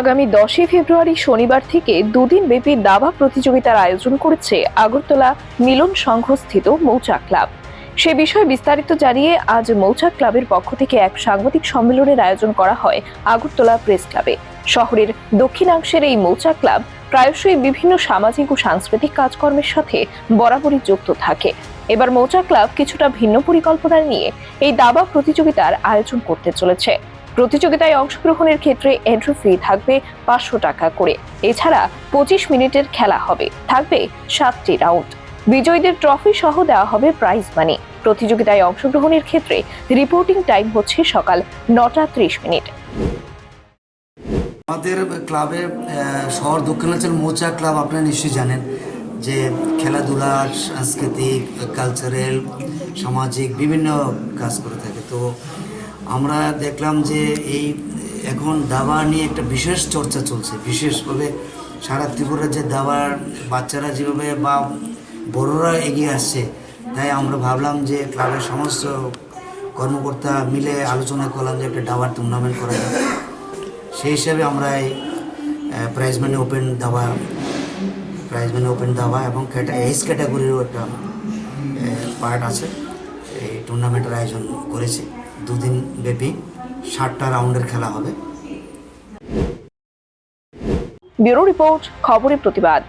আগামী দশই ফেব্রুয়ারি শনিবার থেকে দুদিন ব্যাপী দাবা প্রতিযোগিতার আয়োজন করেছে আগরতলা মিলন সংঘস্থিত মৌচাক ক্লাব। সে বিষয়ে বিস্তারিত জানিয়ে আজ মৌচাক ক্লাবের পক্ষ থেকে এক সাংবাদিক সম্মেলনের আয়োজন করা হয় আগরতলা প্রেস ক্লাবে। শহরের দক্ষিণাংশের এই মৌচাক ক্লাব প্রায়শই বিভিন্ন সামাজিক ও সাংস্কৃতিক কাজকর্মের সাথে বরাবরই যুক্ত থাকে। এবার মৌচাক ক্লাব কিছুটা ভিন্ন পরিকল্পনা নিয়ে এই দাবা প্রতিযোগিতার আয়োজন করতে চলেছে। প্রতিযোগিতায় অংশগ্রহণের ক্ষেত্রে এন্ট্রি ফি থাকবে পাঁচশো টাকা করে। এছাড়া পঁচিশ মিনিটের খেলা হবে, থাকবে সাতটি রাউন্ড বিজয়ীদের ট্রফি সহ দেওয়া হবে প্রাইজ মানি প্রতিযোগিতায় অংশগ্রহণের ক্ষেত্রে রিপোর্টিং টাইম হচ্ছে সকাল নটা ত্রিশ মিনিট। আমাদের ক্লাবে শহর দক্ষিণাঞ্চল মৌচা ক্লাব আপনারা নিশ্চয়ই জানেন যে খেলাধুলা, সাংস্কৃতিক কালচারাল সামাজিক বিভিন্ন কাজ করে থাকে। তো আমরা দেখলাম যে এই এখন দাবা নিয়ে একটা বিশেষ চর্চা চলছে। বিশেষভাবে সারা ত্রিপুরার যে দাবার, বাচ্চারা যেভাবে বা বড়রা এগিয়ে আসছে, তাই আমরা ভাবলাম যে ক্লাবের সমস্ত কর্মকর্তা মিলে আলোচনা করলাম যে একটা দাবার টুর্নামেন্ট করা যায় সেই হিসাবে আমরা এই প্রাইজ মানি ওপেন দাবা প্রাইজ মানি ওপেন দাবা এবং এইচ ক্যাটাগরিরও একটা পার্ট আছে। এই টুর্নামেন্টের আয়োজন করেছে। দুদিন ব্যাপী ষাটটা রাউন্ডের খেলা হবে। ব্যুরো রিপোর্ট খবরের প্রতিবাদ।